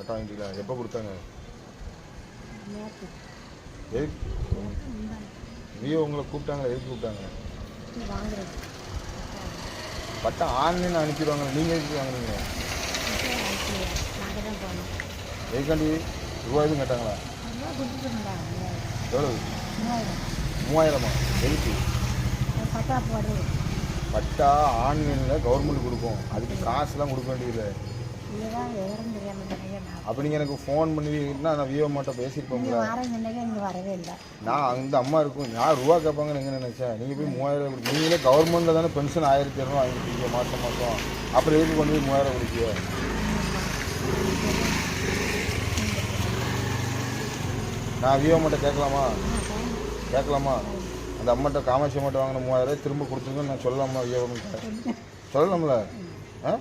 பட்டா வாங்கிட்டீங்களா எப்போ கொடுத்தாங்க? எதுக்கு? விஓ உங்களை கூப்பிட்டாங்களா? எதுக்கு கூப்பிட்டாங்க? பட்டா ஆன்லைன் அனுப்பிடுவாங்க நீங்கள் எதுக்கு வாங்குறீங்க? எதுக்காண்டி? ரூபா எதுவும் கேட்டாங்களா எவ்வளவு? மூவாயிரம். எதுக்கு? பட்டா போடு பட்டா ஆன்லைனில் கவர்மெண்ட் கொடுக்கும். அதுக்கு காசுலாம் கொடுக்க வேண்டியதில்லை. அப்போ நீங்கள் எனக்கு ஃபோன் பண்ணிங்கன்னா நான் விஓ மாட்ட பேசியிருப்போம்ல இங்கே வரவே இல்லை. நான் அந்த அம்மா இருக்கும். நான் ரூபா கேட்பாங்கன்னு எங்கே நினச்சேன்? நீங்கள் போய் மூவாயிரம் கொடுத்து நீங்களே கவர்மெண்ட்டில் தானே பென்ஷன் ஆயிரத்தி இரநூறு வாங்கிட்டீங்க மாதம் மாதம் அப்புறம் எதுக்கு கொண்டு போய் மூவாயிரம் கொடுக்கிய? நான் விஓ மாட்ட கேட்கலாமா? கேட்கலாமா? அந்த அம்மாட்ட காமாட்சி அம்மாட்ட வாங்கின மூவாயிரம் திரும்ப கொடுத்துருங்கன்னு நான் சொல்லலாமா விஓ சொல்லலாம்ல. ஆ?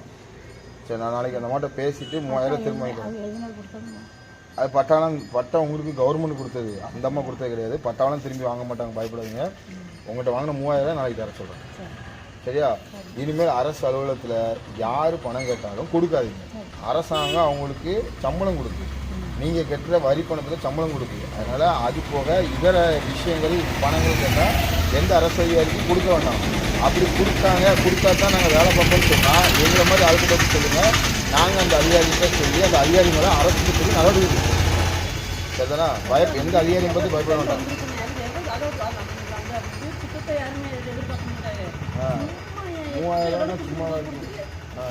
சரி நான் நாளைக்கு அந்த அம்மாட்ட பேசிட்டு மூவாயிரம் திரும்ப வாங்கிக்கிறேன் அது பட்டாளம் பட்டம் உங்களுக்கு கவர்மெண்ட் கொடுத்தது. அந்த அம்மா கொடுத்தது கிடையாது. பட்டாளம் திரும்பி வாங்க மாட்டாங்க பயப்படாதீங்க. உங்கள்கிட்ட வாங்கின மூவாயிரம் நாளைக்கு தர சொல்கிறேன் சரி. சரியா? இனிமேல் அரசு அலுவலகத்தில் யார் பணம் கேட்டாலும் கொடுக்காதீங்க. அரசாங்கம் அவங்களுக்கு சம்பளம் கொடுக்குது. நீங்கள் கட்டுற வரி பணத்தை சம்பளம் கொடுக்குது அதனால் அது போக இதர விஷயங்கள் பணங்கள் கேட்டால் எந்த அரசு அதிகாரிக்கும் கொடுக்க வேண்டாம். அப்படி கொடுத்தாங்க கொடுத்தா தான் நாங்கள் வேலை பார்ப்போம்னு சொன்னால் எங்களை மாதிரி அரசு பற்றி சொல்லுங்கள் நாங்கள் அந்த அதிகாரிகிட்ட சொல்லி அந்த அதிகாரி மேலே அரசுக்கு சொல்லி நடவடிக்கை எதனா சரிதானா? பய எந்த அதிகாரியும் பற்றி பயப்பட வேண்டாம். மூவாயிரம் சும்மா ஆ.